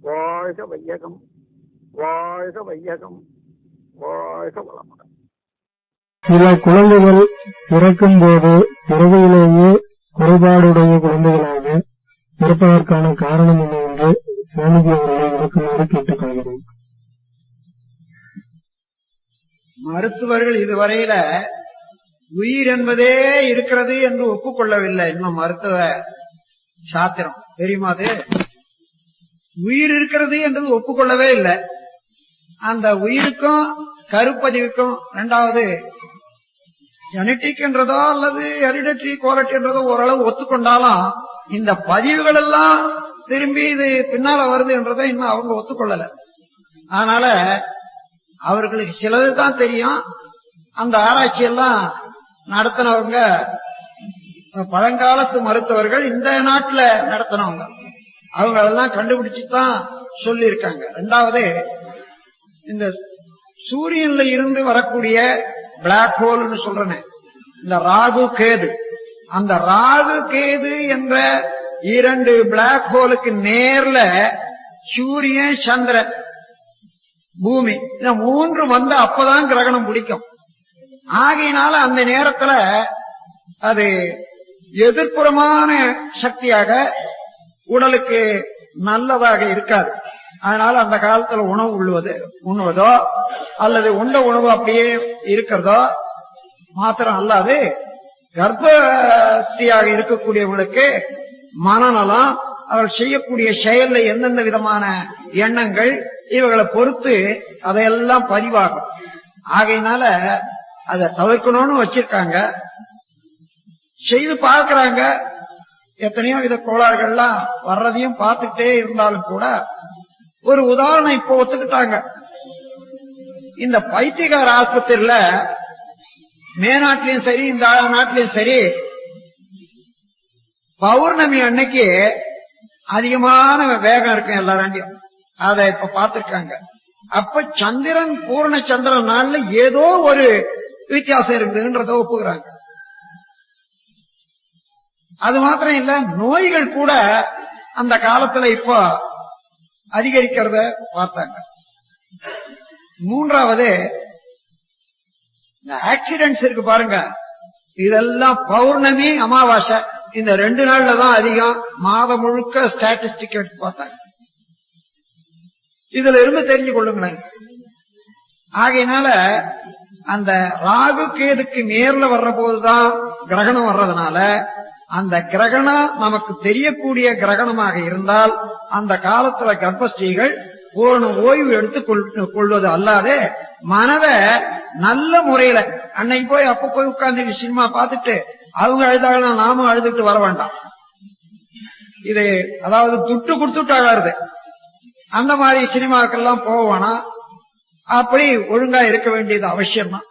வாழ்க வையகம் வாழ்க வையகம் வாழ்க வளமுடன். சில குழந்தைகள் பிறக்கும் போது பிறவியிலேயே குறைபாடுடைய குழந்தைகளாக பிறப்பதற்கான காரணம் என்ன என்று சுவாமிஜி அவர்களை விளக்குமாறு கேட்டுக்கொள்கிறேன். மருத்துவர்கள் இதுவரையில உயிர் என்பதே இருக்கிறது என்று ஒப்புக்கொள்ளவில்லை. இன்னும் மருத்துவ சாத்திரம் தெரியுமா அது? உயிர் இருக்கிறது என்றது ஒப்புக்கொள்ளவே இல்லை. அந்த உயிருக்கும் கருப்பதிவுக்கும் இரண்டாவது ஜெனட்டிக் என்றதோ அல்லது ஹெரிடட்டரி குவாலிட்டி என்றதோ ஓரளவு ஒத்துக்கொண்டாலும் இந்த பதிவுகள் எல்லாம் திரும்பி இது பின்னால வருது என்றதை இன்னும் அவங்க ஒத்துக்கொள்ளல. அதனால அவர்களுக்கு சிலது தான் தெரியும். அந்த ஆராய்ச்சி எல்லாம் நடத்தினவங்க பழங்காலத்து மருத்துவர்கள் இந்த நாட்டில் நடத்தினவங்க. அவங்க அதெல்லாம் கண்டுபிடிச்சு தான் சொல்லியிருக்காங்க. ரெண்டாவது இந்த சூரியன்ல இருந்து வரக்கூடிய பிளாக் ஹோல்னு சொல்றேன் இந்த ராகு கேது. அந்த ராகு கேது என்ற இரண்டு பிளாக் ஹோலுக்கு நேர்ல சூரியன் சந்திரன் பூமி. இந்த மூன்று வந்து அப்பதான் கிரகணம் பிடிக்கும். ஆகையினால அந்த நேரத்துல அது எதிர்ப்புறமான சக்தியாக உடலுக்கு நல்லதாக இருக்காது. அதனால அந்த காலத்துல உணவு உள்ளுவது உண்ணுவதோ அல்லது உண்ட உணவு அப்படியே இருக்கிறதோ மாத்திரம் அல்லாது கர்ப்பஸ்தியாக இருக்கக்கூடியவங்களுக்கு மனநலம் அவர்கள் செய்யக்கூடிய செயல்ல எந்தெந்த விதமான எண்ணங்கள் இவர்களை பொறுத்து அதையெல்லாம் பதிவாகும். ஆகையினால அதை தவிர்க்கணும்னு வச்சிருக்காங்க. செய்து பார்க்கறாங்க. எத்தனையோ வித கோளாறுகள்லாம் வர்றதையும் பார்த்துட்டே இருந்தாலும் கூட ஒரு உதாரணம் இப்போ ஒத்துக்கிட்டாங்க. இந்த பைத்தியகார ஆஸ்பத்திரியில மேநாட்டிலையும் சரி இந்த நாட்டிலையும் சரி பௌர்ணமி அன்னைக்கு அதிகமான வேகம் இருக்கும் எல்லாராண்டியும். அதை இப்ப பார்த்திருக்காங்க. அப்ப சந்திரன் பூர்ண சந்திரன் நாள்ல ஏதோ ஒரு வித்தியாசம் இருக்குதுன்றத ஒப்புகிறாங்க அது மாத்திரம் இல்ல நோய்கள் கூட அந்த காலத்துல இப்போ அதிகரிக்கிறத பார்த்தாங்க. மூன்றாவது இந்த ஆக்சிடென்ட்ஸ் இருக்கு பாருங்க. இதெல்லாம் பௌர்ணமி அமாவாசை. இந்த ரெண்டு நாள்ல தான் அதிகம். மாதம் முழுக்க ஸ்டாட்டிஸ்டிக் எடுத்து பார்த்தாங்க. இதுல இருந்து தெரிஞ்சு கொள்ளுங்களேன். ஆகையினால அந்த ராகு கேதுக்கு நேர்ல வர்ற போதுதான் கிரகணம் வர்றதுனால அந்த கிரகணம் நமக்கு தெரியக்கூடிய கிரகணமாக இருந்தால் அந்த காலத்துல கர்ப்பஸ்ரீகள் பூரண ஓய்வு எடுத்து கொள்- கொள்வது அல்லாது மனதை நல்ல முறையில அன்னைக்கு போய் அப்ப போய் உட்கார்ந்து சினிமா பார்த்துட்டு அவங்க அழுதாங்கன்னா நாமும் அழுதுட்டு வர வேண்டாம். இது அதாவது துட்டு கொடுத்துட்டு அழாருது அந்த மாதிரி சினிமாக்கெல்லாம் போவானா அப்படி ஒழுங்கா இருக்க வேண்டியது அவசியம் தான்